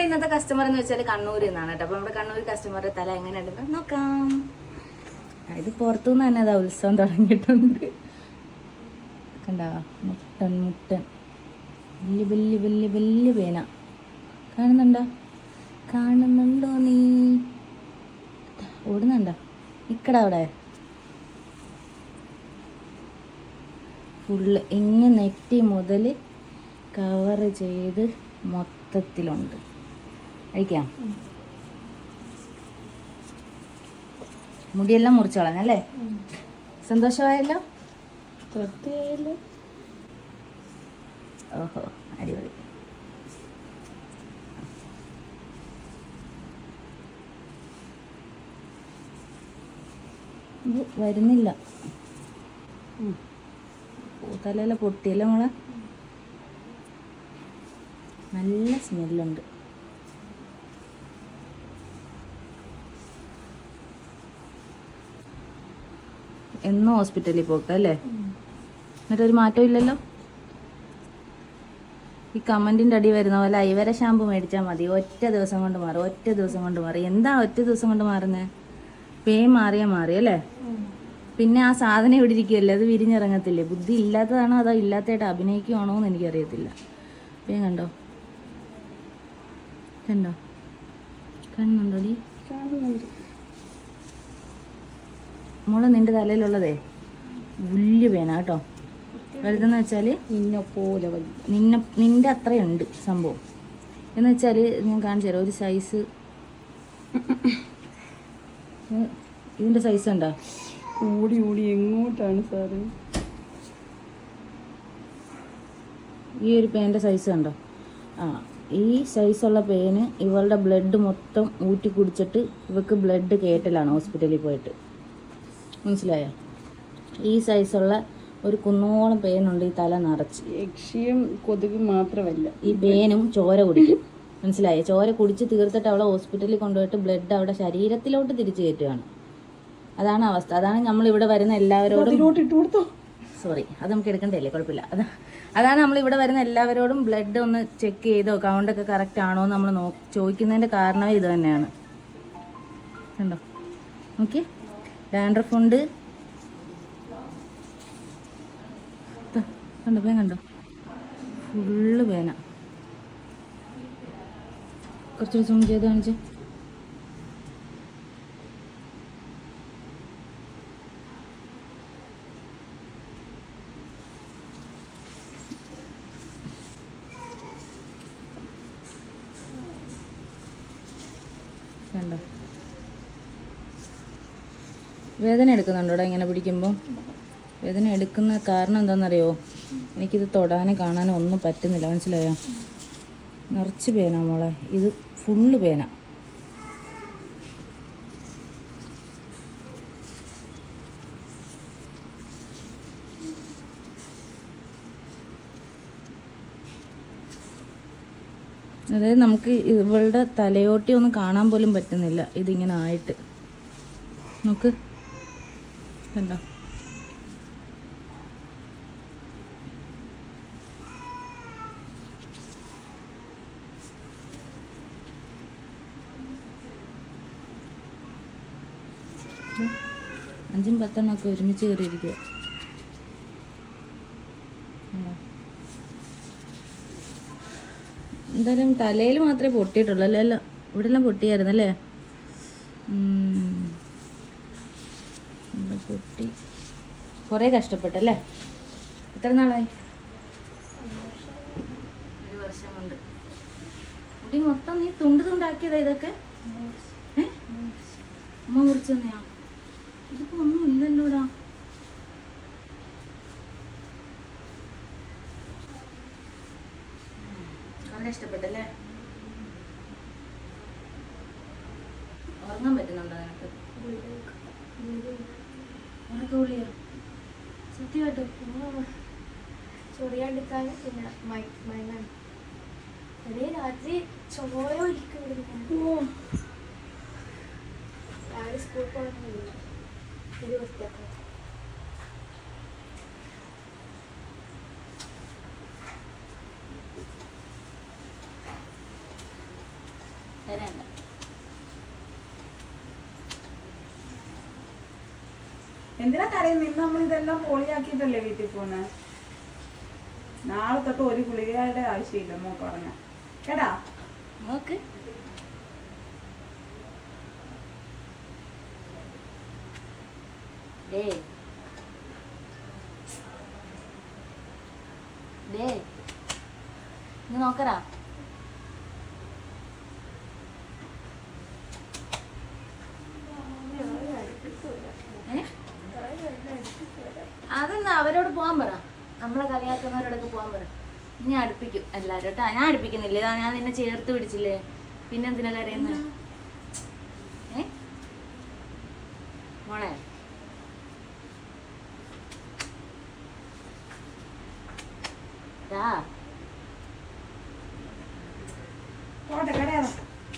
നമ്മുടെ ഇന്നത്തെ കസ്റ്റമർ എന്ന് വെച്ചാൽ കണ്ണൂരിൽ നിന്നാണ് കേട്ടോ. അപ്പൊ നമ്മുടെ കണ്ണൂർ കസ്റ്റമറുടെ തല എങ്ങനെയുണ്ടെന്ന് നോക്കാം. ഇത് പുറത്തുനിന്ന് തന്നെ അതാ ഉത്സവം തുടങ്ങിയിട്ടുണ്ട്. കണ്ടാ? മുട്ടൻ മുട്ടൻ. വലിയ വലിയ വലിയ വലിയ പേന. കാണുന്നുണ്ടോ? കാണുന്നുണ്ടോ നീ? ഓടുന്നുണ്ടോ? ഇക്കട അവിടെ. ഫുള്ള് ഇങ്ങനെ നെറ്റി മുതൽ കവർ ചെയ്ത് മൊത്തത്തിലുണ്ട്. കഴിക്കാം. മുടിയെല്ലാം മുറിച്ചു കളഞ്ഞല്ലേ? സന്തോഷമായല്ലോ? ഓഹോ അടിപൊളി. വരുന്നില്ല. പൊട്ടിയല്ല പൊട്ടിയല്ലേ മോളെ? നല്ല സ്മെല്ലുണ്ട്. എന്നും ഹോസ്പിറ്റലിൽ പോക്കല്ലേ എന്നിട്ടൊരു മാറ്റം ഇല്ലല്ലോ? ഈ കമന്റിന്റെ അടി വരുന്ന പോലെ ഐവര ഷാമ്പു മേടിച്ചാൽ മതി. ഒറ്റ ദിവസം കൊണ്ട് മാറും ഒറ്റ ദിവസം കൊണ്ട് മാറി. എന്താ ഒറ്റ ദിവസം കൊണ്ട് മാറുന്നേ? പേ മാറിയാ മാറി അല്ലേ? പിന്നെ ആ സാധനം ഇവിടെ ഇരിക്കുകയല്ലേ അത് വിരിഞ്ഞിറങ്ങത്തില്ലേ? ബുദ്ധി ഇല്ലാത്തതാണോ അതോ ഇല്ലാത്തതായിട്ട് അഭിനയിക്കുവാണോ എന്ന് എനിക്കറിയത്തില്ല. പേ കണ്ടോ? കണ്ടോ? കാണുന്നുണ്ട് മോളെ നിന്റെ തലയിലുള്ളതേ. വലിയ പേന കേട്ടോ. വലുതെന്ന് വെച്ചാൽ നിന്നെ പോലെ നിന്നെ നിന്റെ അത്രയുണ്ട് സംഭവം. എന്ന് വെച്ചാൽ ഞാൻ കാണിച്ചു തരാം. ഒരു സൈസ് ഇതിന്റെ സൈസ് ഉണ്ടോ ഓടി ഓടി എങ്ങോട്ടാണ് സാറ്? ഈ ഒരു പേന്റെ സൈസ് ഉണ്ടോ ആ ഈ സൈസുള്ള പേന് ഇവളുടെ ബ്ലഡ് മൊത്തം ഊറ്റി കുടിച്ചിട്ട് ഇവക്ക് ബ്ലഡ് കയറ്റലാണ് ഹോസ്പിറ്റലിൽ പോയിട്ട്. മനസ്സിലായോ? ഈ സൈസുള്ള ഒരു കുന്നോളം പേനുണ്ട് ഈ തല നിറച്ച്. യക്ഷിയും കൊതുകും മാത്രമല്ല. ഈ പേനും ചോര കുടിക്കും. മനസ്സിലായോ? ചോര കുടിച്ച് തീർത്തിട്ട് അവളെ ഹോസ്പിറ്റലിൽ കൊണ്ടുപോയിട്ട് ബ്ലഡ് അവിടെ ശരീരത്തിലോട്ട് തിരിച്ചു കയറ്റുകയാണ് അതാണ് അവസ്ഥ. അതാണ് നമ്മൾ ഇവിടെ വരുന്ന എല്ലാവരോടും സോറി അത് നമുക്ക് എടുക്കണ്ടല്ലേ? കുഴപ്പമില്ല. അതാ അതാണ് നമ്മൾ ഇവിടെ വരുന്ന എല്ലാവരോടും ബ്ലഡ് ഒന്ന് ചെക്ക് ചെയ്തോ? കൗണ്ടൊക്കെ കറക്റ്റ് ആണോ എന്ന് നമ്മൾ നോ ചോദിക്കുന്നതിന്റെ കാരണമേ ഇത് തന്നെയാണ്. കണ്ടോ? നോക്കി ഡാൻഡ്രഫ് ഉണ്ട് കണ്ടോ പേന കണ്ടോ? ഫുള്ള് പേന കുറച്ചുകൂടി സൂം ചെയ്ത് കാണിച്ച് കണ്ടോ വേദന എടുക്കുന്നുണ്ടോടാ ഇങ്ങനെ പിടിക്കുമ്പോൾ വേദന എടുക്കുന്ന കാരണം എന്താണെന്നറിയോ? എനിക്കിത് തൊടാനും കാണാനും ഒന്നും പറ്റുന്നില്ല. മനസ്സിലായോ? നിറച്ച് പേന മോളെ. ഇത് ഫുള്ള് പേന. അതായത് നമുക്ക് ഇവളുടെ തലയോട്ടി ഒന്നും കാണാൻ പോലും പറ്റുന്നില്ല. ഇതിങ്ങനെ ആയിട്ട്. നോക്ക്. കണ്ടോ അഞ്ചും പത്തെണ്ണം ഒക്കെ ഒരുമിച്ച് കയറിയിരിക്കുക എന്തായാലും തലയിൽ മാത്രമേ പൊട്ടിയിട്ടുള്ളൂ. അല്ലല്ലോ ഇവിടെല്ലാം ഇവിടെ എല്ലാം പൊട്ടിയായിരുന്നു അല്ലേ ഉം. ഇവിടെ പൊട്ടി കുറേ കഷ്ടപ്പെട്ടല്ലേ? എത്ര നാളായി? ഒരു വർഷം കൊണ്ട്. മുടി മൊത്തം നീ തുണ്ട് തുണ്ടാക്കിയതാ ഇതൊക്കെ? അമ്മ മുറിച്ചു തന്നെയാ? ഇതിപ്പോ ഒന്നും ഇല്ലല്ലോടാ. വളരെ ഇഷ്ടപ്പെട്ടല്ലേ? ഉറങ്ങാൻ പറ്റുന്നുണ്ടോ നിനക്ക്? ഉറക്ക ഗുളിക സത്യമായിട്ടും ചൊറിയാണ്ടിക്കാൻ പിന്നെ മയ- മയങ്ങാൻ ഒരേ രാത്രി ചോര ഒലിക്കും രാവിലെ സ്കൂളിൽ പോകണമെന്നില്ല ഒരു വൃത്തിയാക്കണം തരണ്ട എന്തിനാ കരയുന്നത് ഇന്ന് നമ്മൾ ഇതെല്ലാം പൊളിയാക്കിയിട്ടല്ലേ വീട്ടിൽ പോണ് നാളെ തൊട്ട് ഒരു ഗുളികയുടെ ആവശ്യമില്ല മോ പറഞ്ഞ. കേടാ? നോക്ക് നോക്കറാ ഏ? അതെന്നാ അവരോട് പോകാൻ പറ നമ്മളെ കളിയാക്കുന്നവരോടൊക്കെ പോകാൻ പറ. ഇനി അടുപ്പിക്കും എല്ലാവരും കേട്ടോ. ഞാൻ അടുപ്പിക്കുന്നില്ല. ഇതാ ഞാൻ നിന്നെ ചേർത്ത് പിടിച്ചില്ലേ? പിന്നെ എന്തിനാ കരയുന്നത് ഏ? മോളെ.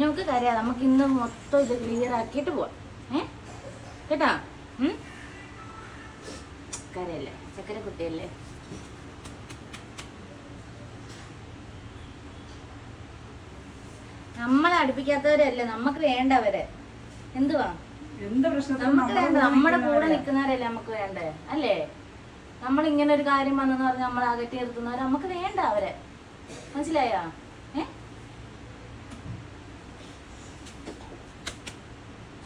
നമുക്ക് കരയാം നമുക്ക് ഇന്ന് മൊത്തം ഇത് ക്ലിയർ ആക്കിയിട്ട് പോവാം. ഏ? കേട്ടാ? കരയല്ലേ? ചക്കര കുട്ടിയല്ലേ നമ്മളെ അടുപ്പിക്കാത്തവരല്ലേ നമുക്ക് വേണ്ടവരെ. എന്തുവാ? എന്ത് പ്രശ്നം നമുക്ക് വേണ്ട നമ്മുടെ കൂടെ നിൽക്കുന്നവരല്ലേ? നമുക്ക് വേണ്ടേ? അല്ലേ? നമ്മൾ ഇങ്ങനെ ഒരു കാര്യം വന്നെന്ന് പറഞ്ഞ് നമ്മളെ അകറ്റി നിർത്തുന്നവരെ നമുക്ക് വേണ്ട അവരെ. മനസ്സിലായോ? ഏ?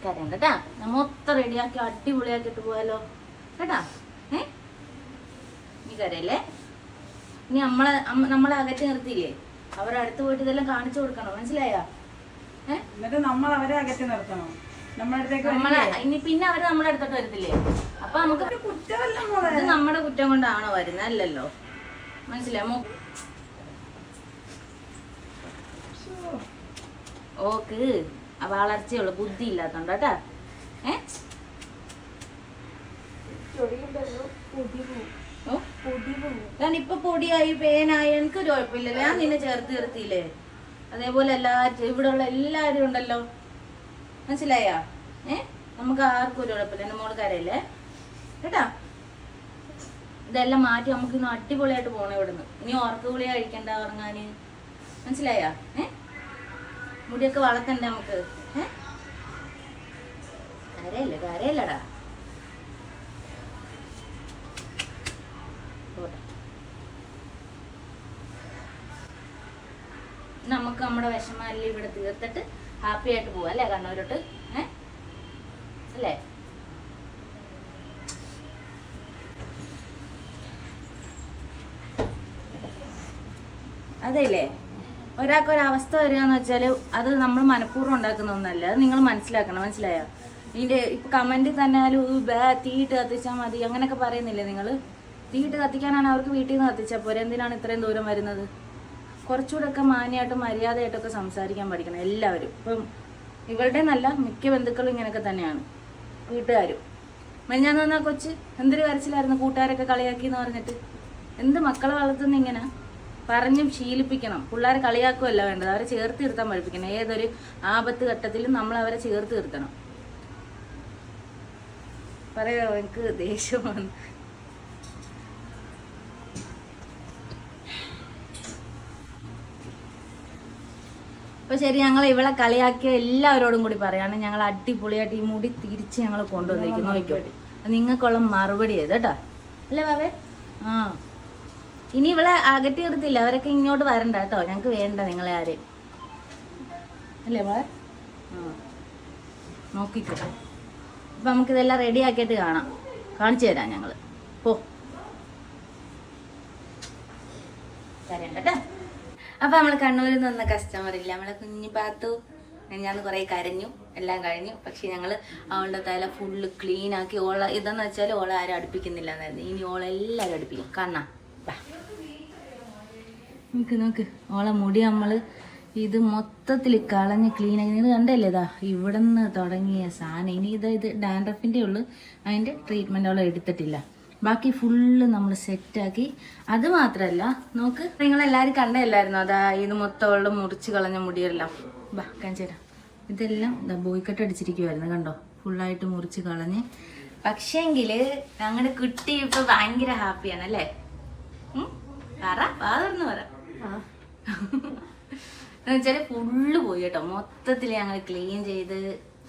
കാര്യം കേട്ടാ മൊത്തം റെഡിയാക്കി അടിപൊളിയാക്കിട്ട് പോയാലോ കേട്ടാ? ഏ? നീ കരയല്ലേ? ഇനി നമ്മളെ നമ്മളെ അകറ്റി നിർത്തിയില്ലേ? അവരുടെ അടുത്ത് പോയിട്ട് ഇതെല്ലാം കാണിച്ചു കൊടുക്കണം. മനസ്സിലായോ? എന്നിട്ട് നമ്മൾ അവരെ അകറ്റി നിർത്തണം? ഇനി പിന്നെ അവർ നമ്മുടെ അടുത്തോട്ട് വരത്തില്ലേ? അപ്പൊ നമുക്ക് കുറ്റമല്ല നമ്മുടെ കുറ്റം കൊണ്ടാണോ വരുന്നത്? അല്ലല്ലോ. മനസ്സിലാമോ ശ്ശോ. ഓക്ക് വളർച്ചയുള്ളു ബുദ്ധി ഇല്ലാത്തോണ്ട് കേട്ടാ ഏ ചൊടിയുണ്ടല്ലോ പൊടി പോവും ഓ പൊടി പോവും ഞാൻ ഇപ്പൊ പൊടിയായി പേനായി എനിക്ക് ഒരു കുഴപ്പമില്ലല്ലോ ഞാൻ നിന്നെ ചേർത്ത് നിർത്തിയില്ലേ? അതേപോലെ എല്ലാ ഇവിടെ ഉള്ള എല്ലാരും ഉണ്ടല്ലോ. മനസ്സിലായാ? ഏ? നമുക്ക് ആർക്കും ഒരു കുഴപ്പമില്ല. എന്റെ മോൾ കരയല്ലേ? കേട്ടാ? ഇതെല്ലാം മാറ്റി നമുക്ക് ഇന്ന് അടിപൊളിയായിട്ട് പോണം ഇവിടുന്ന്. ഇനി ഉറക്ക ഗുളിക കഴിക്കണ്ട ഉറങ്ങാന്. മനസ്സിലായാ? ഏ? മുടിയൊക്കെ വളർത്തണ്ടേ നമുക്ക്? ഏ? കരയല്ലേ? കരയല്ലടാ പോട്ടെ നമുക്ക് നമ്മുടെ വിഷമല്ല ഇവിടെ തീർത്തിട്ട് ഹാപ്പി ആയിട്ട് പോവാം അല്ലേ കണ്ണൂരോട്ട് ഏ? അല്ലേ? അതെല്ലേ? ഒരാൾക്ക് ഒരവസ്ഥ വരിക എന്ന് വെച്ചാൽ അത് നമ്മൾ മനഃപൂർവം ഉണ്ടാക്കുന്ന ഒന്നല്ല. അത് നിങ്ങൾ മനസ്സിലാക്കണം. മനസ്സിലായോ? ഇതിന്റെ ഇപ്പൊ കമന്റ് തന്നെ ആയാലും "ഊ, ബേ തീയിട്ട് കത്തിച്ചാൽ മതി അങ്ങനെയൊക്കെ പറയുന്നില്ലേ നിങ്ങൾ തീയിട്ട് കത്തിക്കാനാണ് അവർക്ക് വീട്ടിൽ നിന്ന് കത്തിച്ചാൽ പോരെ? എന്തിനാണ് ഇത്രയും ദൂരം വരുന്നത്? കുറച്ചുകൂടെ ഒക്കെ മാന്യമായിട്ടും മര്യാദയായിട്ടൊക്കെ സംസാരിക്കാൻ പഠിക്കണം എല്ലാവരും. ഇപ്പം ഇവരുടെ നല്ല മിക്ക ബന്ധുക്കളും ഇങ്ങനെയൊക്കെ തന്നെയാണ്. വീട്ടുകാരും. മെഞ്ഞാന്ന് വന്നാൽ കൊച്ച് എന്തൊരു കരച്ചിലായിരുന്നു കൂട്ടുകാരൊക്കെ കളിയാക്കി എന്ന് പറഞ്ഞിട്ട്. എന്ത് മക്കളെ വളർത്തുന്ന ഇങ്ങനെ? പറഞ്ഞും ശീലിപ്പിക്കണം. പിള്ളേരെ കളിയാക്കുകയല്ല വേണ്ടത്. അവരെ ചേർത്ത് നിർത്താൻ പഠിപ്പിക്കണം. ഏതൊരു ആപത്ത് ഘട്ടത്തിലും നമ്മൾ അവരെ ചേർത്ത് നിർത്തണം. പറയോ? എനിക്ക് ദേഷ്യം അപ്പൊ ശരി ഞങ്ങൾ ഇവളെ കളിയാക്കിയ എല്ലാവരോടും കൂടി പറയാണ് ഞങ്ങൾ അടിപൊളിയായിട്ട് ഈ മുടി തിരിച്ച് ഞങ്ങൾ കൊണ്ടുവന്നിരിക്കുന്നു നോക്കിക്കോട്ടെ നിങ്ങൾക്കുള്ള മറുപടി ചെയ്ത് കേട്ടോ. അല്ലേ ബാബേ? ആ. ഇനി ഇവളെ അകറ്റി നിർത്തില്ല അവരൊക്കെ ഇങ്ങോട്ട് വരണ്ട കേട്ടോ. ഞങ്ങൾക്ക് വേണ്ട നിങ്ങളെ ആരെയും. അല്ലേ ബാ ആ. നോക്കിക്കോ. അപ്പൊ നമുക്കിതെല്ലാം റെഡി ആക്കിയിട്ട് കാണാം. കാണിച്ചു തരാം ഞങ്ങൾ പോ. തരണ്ട കേട്ടോ. അപ്പൊ നമ്മൾ കണ്ണൂരിൽ നിന്ന് കസ്റ്റമർ ഇല്ല. നമ്മളെ കുഞ്ഞു പാത്തു ഞാൻ കുറെ കരഞ്ഞു. എല്ലാം കഴിഞ്ഞു. പക്ഷെ ഞങ്ങൾ അവളുടെ തല ഫുള്ള് ക്ലീൻ ആക്കി ഓള ഇതെന്ന് വെച്ചാൽ ഓളെ ആരും അടുപ്പിക്കുന്നില്ല എന്നായിരുന്നു ഇനി ഓളെല്ലാവരും അടുപ്പിക്കും. കണ്ണാ. നോക്ക് നോക്ക്. ഓളെ മുടി നമ്മൾ ഇത് മൊത്തത്തിൽ കളഞ്ഞ് ക്ലീൻ ആക്കി. നിങ്ങൾ കണ്ടല്ലേ ഇതാ ഇവിടെ നിന്ന് തുടങ്ങിയ സാധനം. ഇനി ഇതാ ഇത് ഡാൻഡ്രഫിന്റെ ഉള്ളു അതിന്റെ ട്രീറ്റ്മെന്റ് അവളെ എടുത്തിട്ടില്ല. ബാക്കി ഫുള്ള് നമ്മൾ സെറ്റാക്കി അത് മാത്രമല്ല നോക്ക്. നിങ്ങളെല്ലാവരും കണ്ടല്ലായിരുന്നു അതാ ഇത് മൊത്തമുള്ള മുറിച്ച് കളഞ്ഞ മുടിയെല്ലാം. ബാ കാണിച്ചു ഇതെല്ലാം ഇതാ ബോയ്ക്കട്ട് അടിച്ചിരിക്കുമായിരുന്നു കണ്ടോ? ഫുള്ളായിട്ട് മുറിച്ച് കളഞ്ഞ്. പക്ഷേങ്കിൽ ഞങ്ങളുടെ കുട്ടി ഇപ്പൊ ഭയങ്കര ഹാപ്പിയാണ് അല്ലേ? പറ വാ തുറന്ന് പറ. എന്നുവെച്ചാൽ ഫുള്ള് പോയി കേട്ടോ. മൊത്തത്തിൽ ഞങ്ങൾ ക്ലീൻ ചെയ്ത്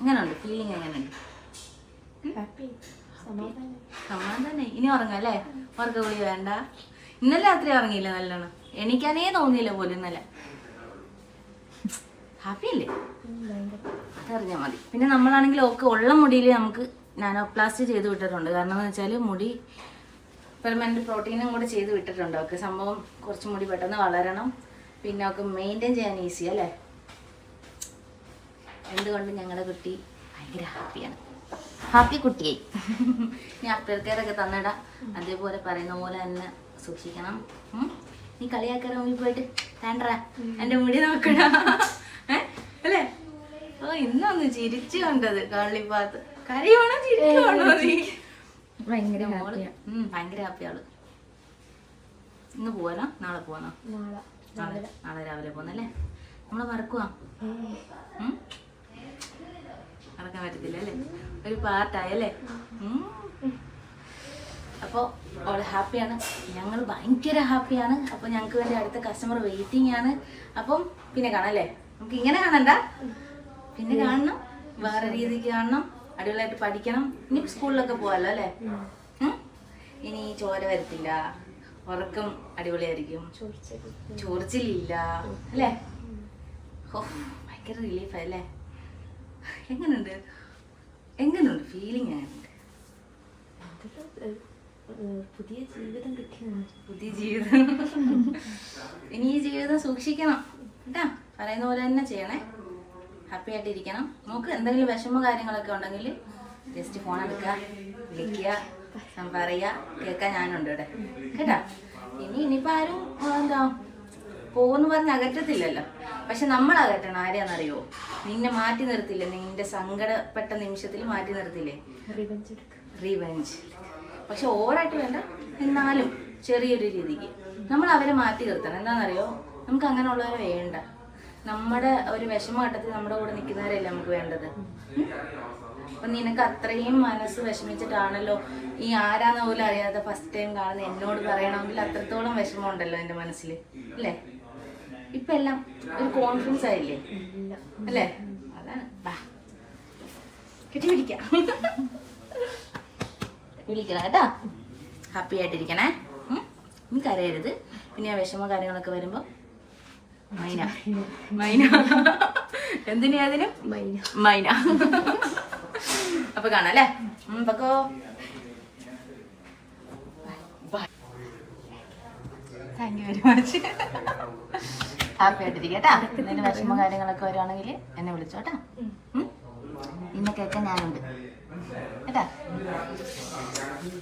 എങ്ങനെയുണ്ട് ഫീലിംഗ് എങ്ങനെയുണ്ട് ഹാപ്പി സമാധാനം. ഇനി ഉറങ്ങാം അല്ലേ ഉറക്ക പോയി വേണ്ട. ഇന്നലെ രാത്രി ഉറങ്ങിയില്ല നല്ലോണം. എണീക്കാനേ തോന്നിയില്ല പോലും ഇന്നലെ. ഹാപ്പി അല്ലേ? അതറിഞ്ഞാൽ മതി. പിന്നെ നമ്മളാണെങ്കിൽ ഒക്കെ ഉള്ള മുടിയിൽ നമുക്ക് നാനോപ്ലാസ്റ്റ് ചെയ്ത് വിട്ടിട്ടുണ്ട്. കാരണം എന്ന് വെച്ചാൽ മുടി പെർമനന്റ് പ്രോട്ടീനും കൂടെ ചെയ്ത് വിട്ടിട്ടുണ്ട്. ഒക്കെ സംഭവം കുറച്ച് മുടി പെട്ടെന്ന് വളരണം. പിന്നെ ഒക്കെ മെയിന്റെയിൻ ചെയ്യാൻ ഈസി അല്ലേ? എന്തുകൊണ്ട് ഞങ്ങളുടെ കുട്ടി ഭയങ്കര ഹാപ്പിയാണ് ഹാപ്പി കുട്ടിയെ. നീ ആഫ്റ്റർ കെയർ ഒക്കെ തന്നിടാം. അതേപോലെ പറയുന്ന പോലെ തന്നെ സൂക്ഷിക്കണം? നീ കളിയാക്കാൻ മുമ്പിൽ പോയിട്ട് താണ്ടാ എന്റെ മുടി നോക്കണ? അല്ലേ? ഓ ഇന്നൊന്ന് ചിരിച്ചു കണ്ടത് കള്ളിപ്പാത്ത്. കരയാണോ ചിരിക്കുവാണോ നീ? ഭയങ്കര ഭയങ്കര ഹാപ്പിയാൾ. ഇന്ന് പോവാനോ? നാളെ പോവാനോ? നാളെ. നാളെ നാളെ രാവിലെ പോന്നല്ലേ നമ്മളെ മറക്കുവാ ഉം? മറക്കാൻ പറ്റത്തില്ല അല്ലേ? ഒരു പാർട്ടായി അല്ലേ? അപ്പോൾ അവൾ ഹാപ്പിയാണ്. ഞങ്ങൾ ഭയങ്കര ഹാപ്പിയാണ്. അപ്പോൾ ഞങ്ങൾക്ക് വേണ്ടി അടുത്ത കസ്റ്റമർ വെയിറ്റിംഗ് ആണ്. അപ്പം പിന്നെ കാണാം അല്ലേ? നമുക്ക് ഇങ്ങനെ കാണണ്ട. പിന്നെ കാണണം. വേറെ രീതിക്ക് കാണണം. അടിപൊളിയായിട്ട് പഠിക്കണം. ഇനി സ്കൂളിലൊക്കെ പോകാമല്ലോ അല്ലേ? ഇനി ചോര വരത്തില്ല. ഉറക്കം അടിപൊളിയായിരിക്കും. ചോർച്ചിലില്ല. ചൊറിച്ചിലില്ല അല്ലേ? ഓ ഭയങ്കര റിലീഫ് അല്ലേ? എങ്ങനുണ്ട്? എങ്ങനെയുണ്ട് ഫീലിംഗ് പുതിയ ജീവിതം കിട്ടിയാണ് പുതിയ ജീവിതം. ഇനി ഈ ജീവിതം സൂക്ഷിക്കണം. കേട്ടാ? പറയുന്ന പോലെ തന്നെ ചെയ്യണേ. ഹാപ്പി ആയിട്ട് ഇരിക്കണം. നമുക്ക് എന്തെങ്കിലും വിഷമ കാര്യങ്ങളൊക്കെ ഉണ്ടെങ്കിൽ ജസ്റ്റ് ഫോൺ എടുക്കുക വിളിക്കുക പറയുക കേൾക്കാൻ ഞാനുണ്ട് ഇവിടെ. കേട്ടാ? ഇനി ഇനിയിപ്പോൾ ആരും എന്താ പോകുന്നു പറഞ്ഞ് അകറ്റത്തില്ലല്ലോ. പക്ഷെ നമ്മൾ അകറ്റണം. ആരെയാണെന്നറിയോ? നിന്നെ മാറ്റി നിർത്തില്ല? നിന്റെ സങ്കടപ്പെട്ട നിമിഷത്തിൽ മാറ്റി നിർത്തില്ലേ? റിവഞ്ച് പക്ഷെ ഓവറായിട്ട് വേണ്ട. എന്നാലും ചെറിയൊരു രീതിക്ക് നമ്മൾ അവരെ മാറ്റി നിർത്തണം. എന്താണെന്നറിയോ? നമുക്ക് അങ്ങനെയുള്ളവരെ വേണ്ട. നമ്മുടെ ഒരു വിഷമഘട്ടത്തിൽ നമ്മുടെ കൂടെ നിൽക്കുന്നവരല്ലേ നമുക്ക് വേണ്ടത്? അപ്പൊ നിനക്ക് അത്രയും മനസ്സ് വിഷമിച്ചിട്ടാണല്ലോ ഈ ആരാന്ന് പോലും അറിയാതെ ഫസ്റ്റ് ടൈം കാണുന്ന എന്നോട് പറയണമെങ്കിൽ അത്രത്തോളം വിഷമം ഉണ്ടല്ലോ എന്റെ മനസ്സിൽ അല്ലേ? ഇപ്പൊ എല്ലാം ഒരു കോൺഫിഡൻസ് ആയില്ലേ? അല്ലേ? അതാണ്. വാ കെട്ടി പിടിക്കാം വിളിക്കണം കേട്ടോ. ഹാപ്പി ആയിട്ടിരിക്കണേ. ഇനി നീ കരയരുത്. പിന്നെ ആ വിഷമ കാര്യങ്ങളൊക്കെ വരുമ്പോ മൈന. മൈന. എന്തിനാ അതിന്? മൈന. മൈന. അപ്പൊ കാണാം അല്ലേ? പക്കോ. Thank you very much happy ആയിട്ടിരിക്കുക എന്തെങ്കിലും വിഷമ കാര്യങ്ങളൊക്കെ വരുവാണെങ്കിൽ എന്നെ വിളിച്ചോട്ടാ ഇന്ന കേൾക്കാൻ ഞാനുണ്ട്. കേട്ടാ.